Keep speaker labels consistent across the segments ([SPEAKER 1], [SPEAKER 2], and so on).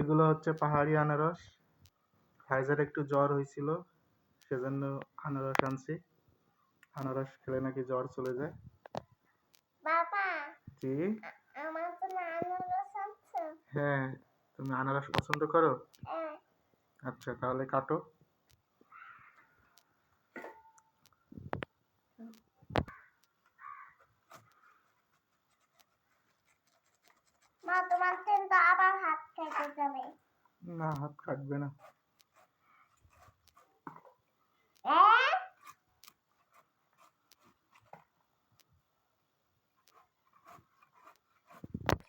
[SPEAKER 1] এগুলো হচ্ছে পাহাড়ি আনারস। ফাইজার একটু জ্বর হয়েছিল সেজন্য আনারস আনছি। আনারস খেলে নাকি জ্বর চলে যায়।
[SPEAKER 2] বাবা
[SPEAKER 1] জি
[SPEAKER 2] আমার তো আনারস আছে
[SPEAKER 1] হ্যাঁ তুমি আনারস পছন্দ করো?
[SPEAKER 2] হ্যাঁ।
[SPEAKER 1] আচ্ছা তাহলে কাটো।
[SPEAKER 2] মা তোমার কিন্তু আবার হাত কেটে যাবে।
[SPEAKER 1] না হাত কাটবে না।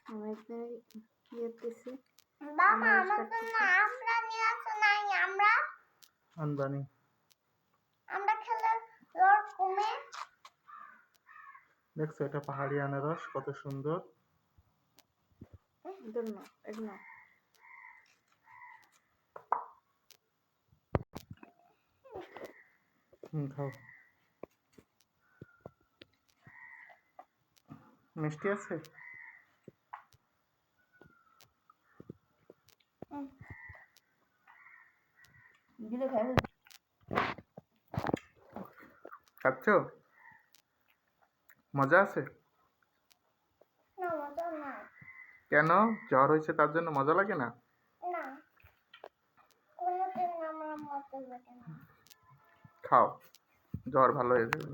[SPEAKER 3] আমার
[SPEAKER 2] খেলে কমে।
[SPEAKER 1] দেখছ এটা পাহাড়ি আনারস কত সুন্দর।
[SPEAKER 3] এগুলো না এগুলো না
[SPEAKER 1] হুম খাও মিষ্টি আছে
[SPEAKER 3] দিলে খাবে
[SPEAKER 1] খাচ্ছ মজা আছে
[SPEAKER 2] না মজা না
[SPEAKER 1] কেন? জ্বর হয়েছে তার জন্য
[SPEAKER 2] মজা লাগে না?
[SPEAKER 1] খাও। জ্বর ভালো হয়ে যাবে